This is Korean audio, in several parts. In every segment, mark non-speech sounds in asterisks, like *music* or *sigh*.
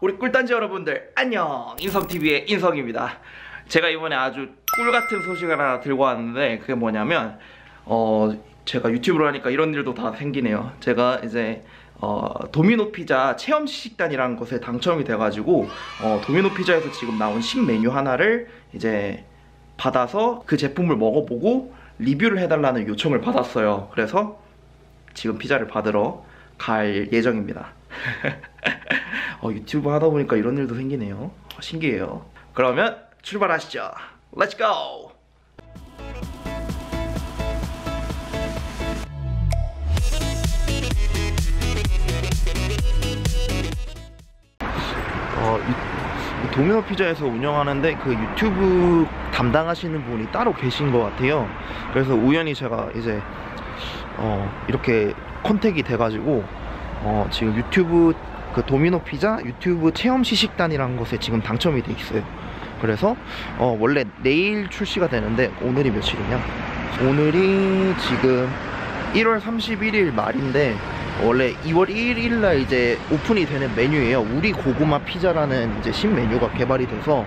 우리 꿀단지 여러분들 안녕. 인성TV의 인성입니다. 제가 이번에 아주 꿀같은 소식 하나 들고 왔는데 그게 뭐냐면 어 제가 유튜브로 하니까 이런 일도 다 생기네요. 제가 이제 어, 도미노 피자 체험 식단이라는 것에 당첨이 돼가지고 어, 도미노 피자에서 지금 나온 신메뉴 하나를 이제 받아서 그 제품을 먹어보고 리뷰를 해달라는 요청을 받았어요. 그래서 지금 피자를 받으러 갈 예정입니다 *laughs* 어, 유튜브 하다 보니까 이런 일도 생기네요. 어, 신기해요. 그러면 출발하시죠. 유- 이 도미노 피자에서 운영하는데 그 유튜브 담당하시는 분이 따로 계신 것 같아요. 그래서 우연히 제가 이제 어, 이렇게 컨택이 돼가지고 어, 지금 유튜브 그 도미노 피자 유튜브 체험 시식단이라는 것에 지금 당첨이 돼 있어요. 그래서 어, 원래 내일 출시가 되는데 오늘이 며칠이냐? 오늘이 지금 1월 31일 말인데 원래 2월 1일 날 이제 오픈이 되는 메뉴예요. 우리 고구마 피자라는 이제 신메뉴가 개발이 돼서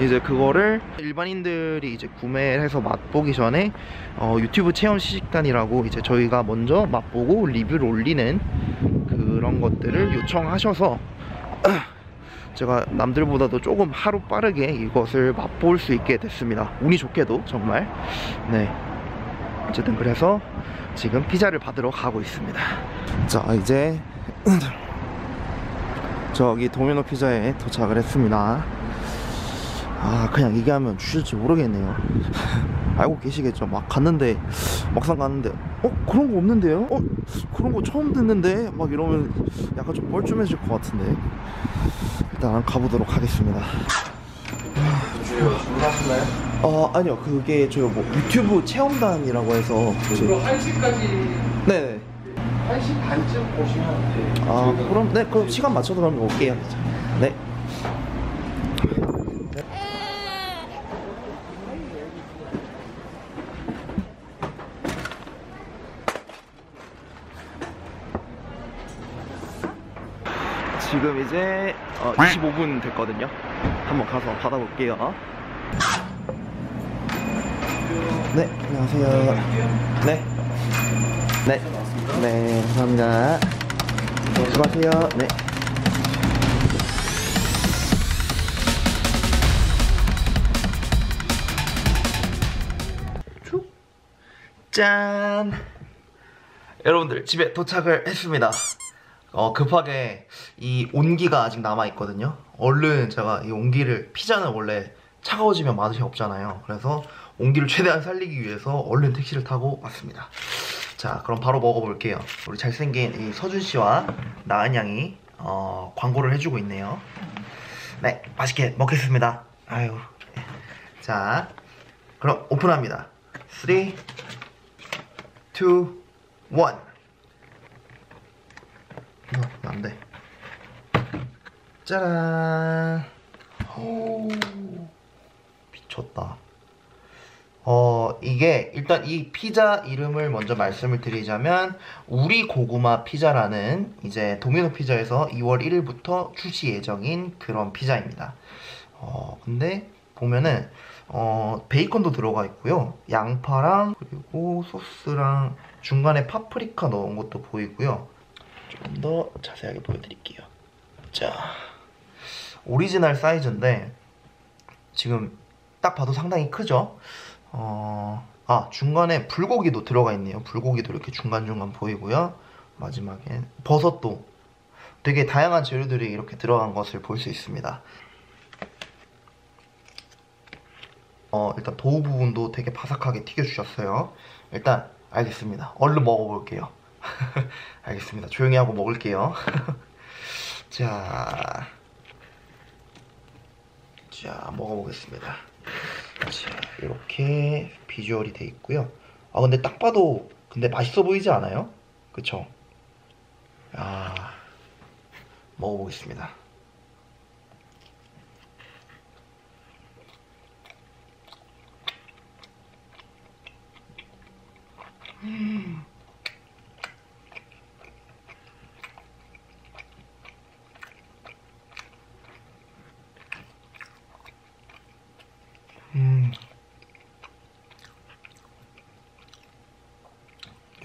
이제 그거를 일반인들이 이제 구매를 해서 맛보기 전에 어, 유튜브 체험 시식단이라고 이제 저희가 먼저 맛보고 리뷰를 올리는 그런 것들을 요청하셔서 *clears throat* 제가 남들보다도 조금 하루 빠르게 이것을 맛볼 수 있게 됐습니다. 운이 좋게도 정말. 네. 어쨌든 그래서 지금 피자를 받으러 가고 있습니다. 자, 이제 *clears throat* 저기 도미노 피자에 도착을 했습니다. 아, 그냥 얘기하면 주실지 모르겠네요. *laughs* 알고 계시겠죠? 막 갔는데, 막상 갔는데, 어? 그런 거 없는데요? 어? 그런 거 처음 듣는데? 막 이러면 약간 좀 뻘쭘해질 것 같은데. 일단 가보도록 하겠습니다. 주문하셨나요? 어, 아니요. 그게 저뭐 유튜브 체험단이라고 해서. 그리고 1시까지 네네. 1시 반쯤 오시면. 아, 그럼, 네, 그럼 시간 맞춰서 그럼 올게요. 네. 지금 이제 어, 25분 됐거든요. 한번 가서 받아볼게요. 네, 안녕하세요. 네. 네. 네, 감사합니다. 수고하세요. 네. 쭉. 짠. 여러분들 집에 도착을 했습니다. 어, 급하게 이 온기가 아직 남아 있거든요. 얼른 제가 이 온기를 피자는 원래 차가워지면 맛이 없잖아요. 그래서 온기를 최대한 살리기 위해서 얼른 택시를 타고 왔습니다. 자, 그럼 바로 먹어볼게요. 우리 잘생긴 이 서준 씨와 나은 양이 어, 광고를 해주고 있네요. 네, 맛있게 먹겠습니다. 아유, 자, 그럼 오픈합니다. 3, 2, 1. 이거 안 돼. 짜란. 오, 미쳤다. 어, 이게 일단 이 피자 이름을 먼저 말씀을 드리자면 우리 고구마 피자라는 이제 도미노 피자에서 2월 1일부터 출시 예정인 그런 피자입니다. 어, 근데 보면은 어, 베이컨도 들어가 있고요. 양파랑 그리고 소스랑 중간에 파프리카 넣은 것도 보이고요. 조금 더 자세하게 보여드릴게요. 자, 오리지널 사이즈인데 지금 딱 봐도 상당히 크죠? 어, 아, 중간에 불고기도 들어가 있네요. 불고기도 이렇게 중간중간 보이고요. 마지막엔 버섯도 되게 다양한 재료들이 이렇게 들어간 것을 볼 수 있습니다. 어, 일단 도우 부분도 되게 바삭하게 튀겨주셨어요. 일단, 알겠습니다. 얼른 먹어볼게요. *laughs* 알겠습니다. 조용히 하고 먹을게요. *laughs* 자, 자, 먹어보겠습니다. 자, 이렇게 비주얼이 돼 있고요. 아, 근데 딱 봐도 근데 맛있어 보이지 않아요? 그쵸? 아, 먹어보겠습니다.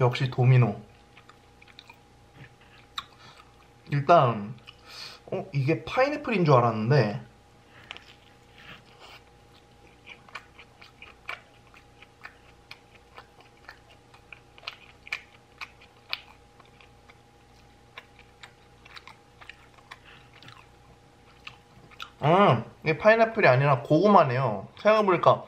역시 도미노. 일단 어 이게 파인애플인 줄 알았는데 음, 이게 파인애플이 아니라 고구마네요. 생각해보니까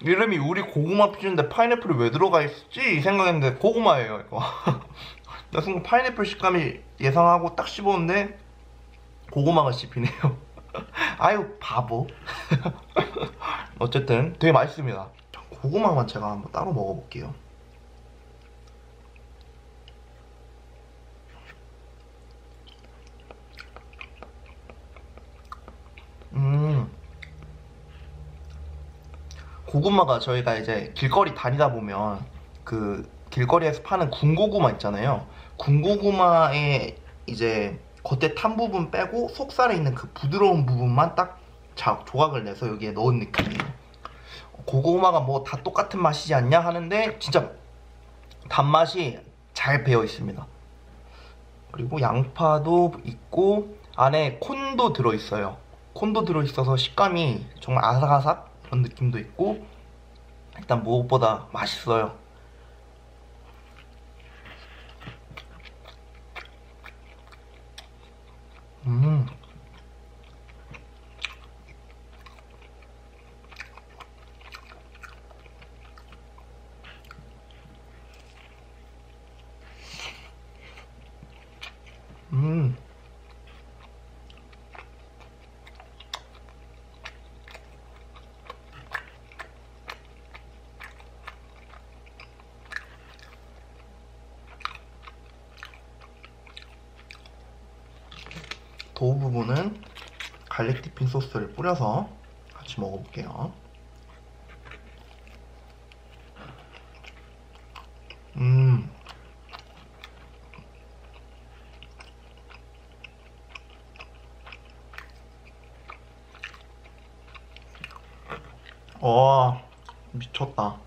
이름이 우리 고구마 피자인데 파인애플이 왜 들어가 있지? 이 생각했는데 고구마예요, 이거. *laughs* 나 순간 파인애플 식감이 예상하고 딱 씹었는데 고구마가 씹히네요. *laughs* 아유, 바보. *laughs* 어쨌든 되게 맛있습니다. 고구마만 제가 한번 따로 먹어볼게요. 음. 고구마가 저희가 이제 길거리 다니다 보면 그 길거리에서 파는 군고구마 있잖아요. 군고구마의 이제 겉에 탄 부분 빼고 속살에 있는 그 부드러운 부분만 딱 자- 조각을 내서 여기에 넣은 느낌이에요. 고구마가 뭐 다 똑같은 맛이지 않냐 하는데 진짜 단맛이 잘 배어 있습니다. 그리고 양파도 있고 안에 콘도 들어 있어요. 콘도 들어 있어서 식감이 정말 아삭아삭 그런 느낌도 있고 일단 무엇보다 맛있어요. 음. 음. 도우 부분은 갈릭 디핑 소스를 뿌려서 같이 먹어볼게요. 음. 와, 미쳤다.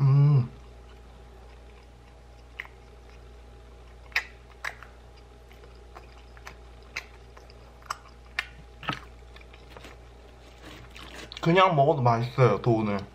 음. 그냥 먹어도 맛있어요, 도우는.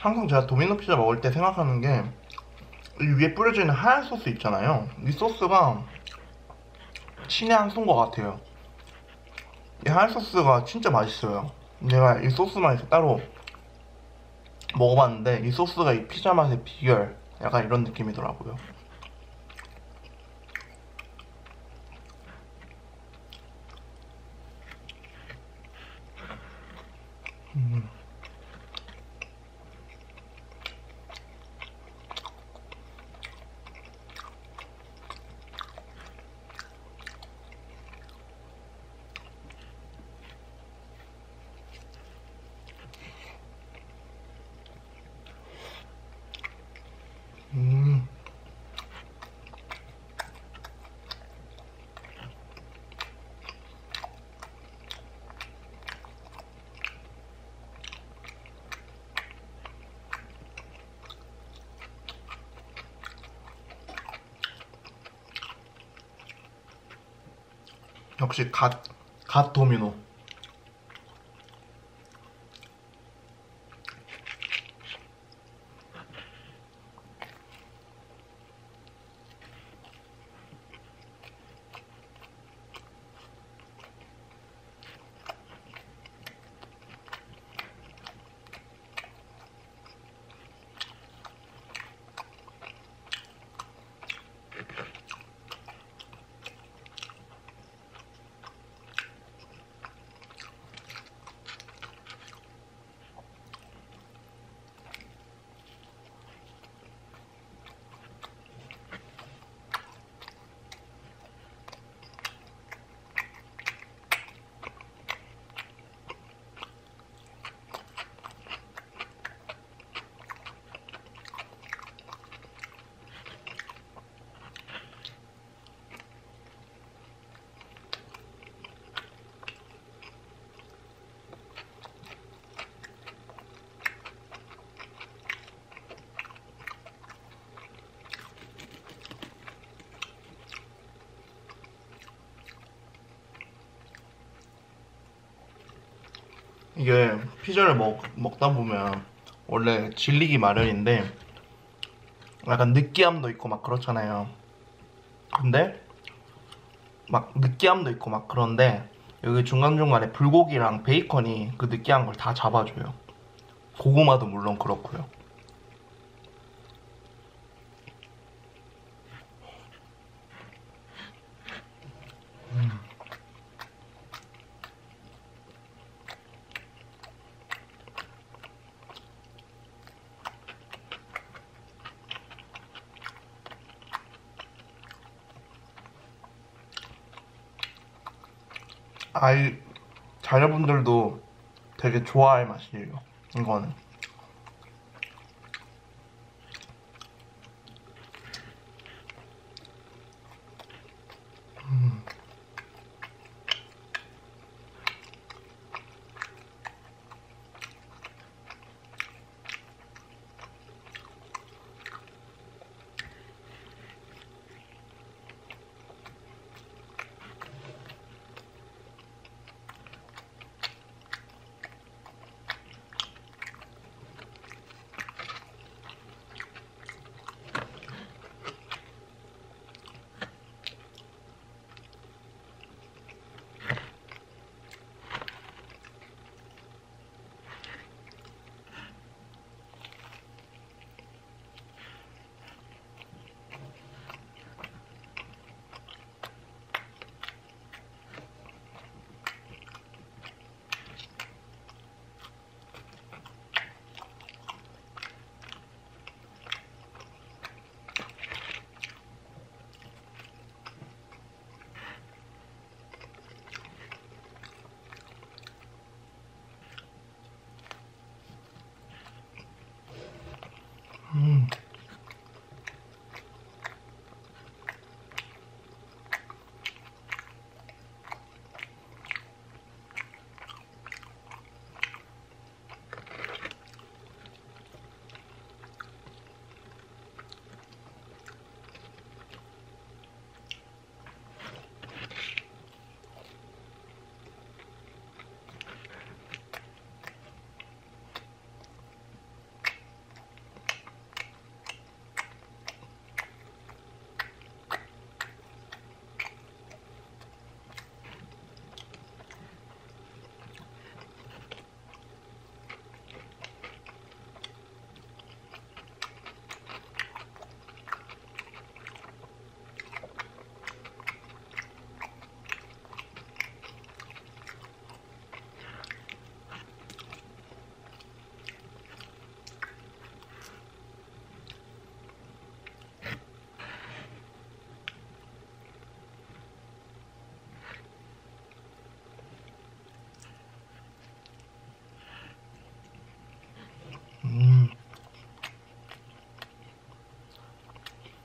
항상 제가 도미노 피자 먹을 때 생각하는 게 이 위에 뿌려져 있는 하얀 소스 있잖아요. 이 소스가 신의 한 수인 것 같아요. 이 하얀 소스가 진짜 맛있어요. 내가 이 소스 맛에서 따로 먹어봤는데 이 소스가 이 피자 맛의 비결 약간 이런 느낌이더라고요. 음. 역시 갓, 갓 도미노. 이게 피자를 먹, 먹다 보면 원래 질리기 마련인데 약간 느끼함도 있고 막 그렇잖아요. 근데 막 느끼함도 있고 막 그런데 여기 중간중간에 불고기랑 베이컨이 그 느끼한 걸 다 잡아줘요. 고구마도 물론 그렇고요. 아이 자녀분들도 되게 좋아할 맛이에요. 이거는.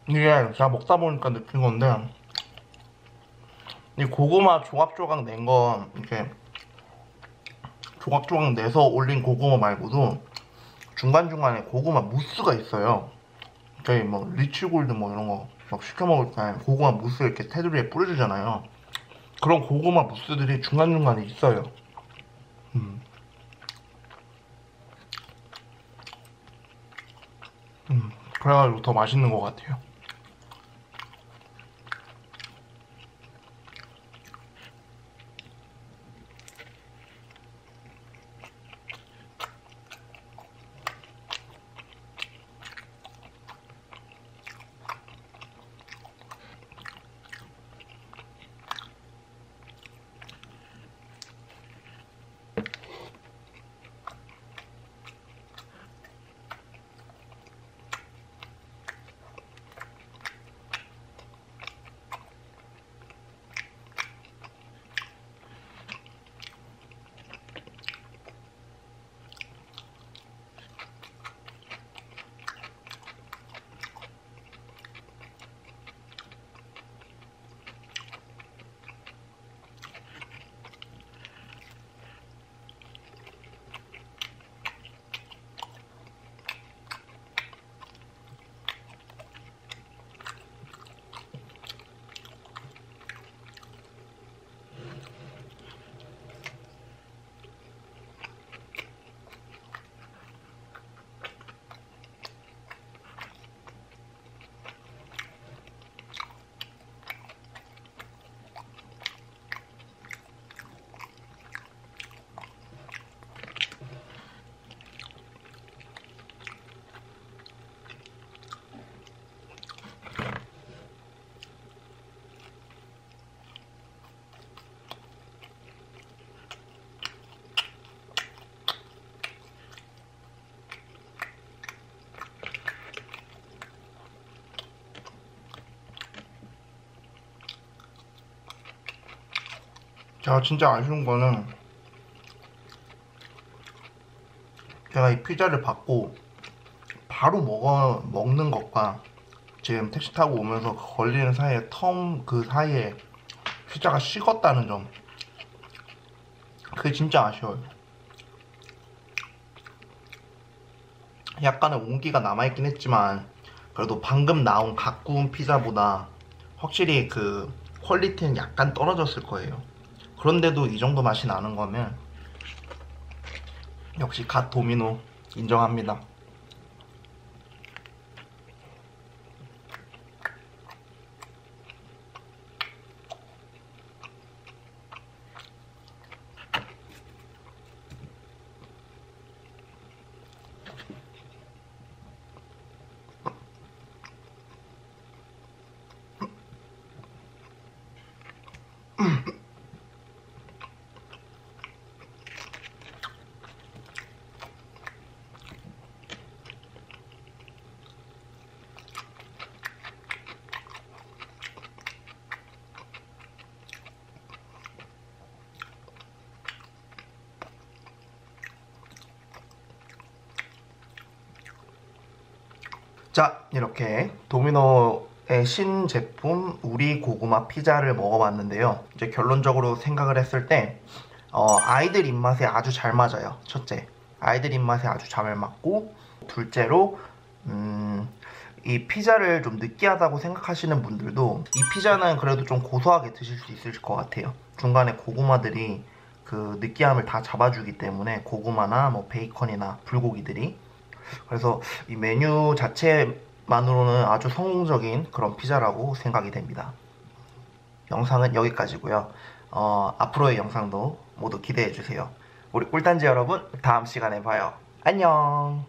이게 제가 먹다 보니까 느낀 건데 이 고구마 조각조각 낸 거 이렇게 조각조각 내서 올린 고구마 말고도 중간중간에 고구마 무스가 있어요. 저희 뭐 리치골드 뭐 이런 거 막 시켜 먹을 때 고구마 무스 이렇게 테두리에 뿌려주잖아요. 그런 고구마 무스들이 중간중간에 있어요. 음. 음, 그래가지고 더 맛있는 것 같아요. 제가 진짜 아쉬운 거는 제가 이 피자를 받고 바로 먹어 먹는 것과 지금 택시 타고 오면서 걸리는 사이에 텀 그 사이에 피자가 식었다는 점 그게 진짜 아쉬워요. 약간의 온기가 남아있긴 했지만 그래도 방금 나온 갓 구운 피자보다 확실히 그 퀄리티는 약간 떨어졌을 거예요. 그런데도 이 정도 맛이 나는 거면 역시 갓 도미노 인정합니다. 자, 이렇게 도미노의 신제품 우리 고구마 피자를 먹어봤는데요. 이제 결론적으로 생각을 했을 때, 어, 아이들 입맛에 아주 잘 맞아요. 첫째, 아이들 입맛에 아주 잘 맞고, 둘째로, 음, 이 피자를 좀 느끼하다고 생각하시는 분들도 이 피자는 그래도 좀 고소하게 드실 수 있을 것 같아요. 중간에 고구마들이 그 느끼함을 다 잡아주기 때문에 고구마나 뭐 베이컨이나 불고기들이 그래서 이 메뉴 자체만으로는 아주 성공적인 그런 피자라고 생각이 됩니다. 영상은 여기까지고요. 어, 앞으로의 영상도 모두 기대해주세요. 우리 꿀단지 여러분 다음 시간에 봐요. 안녕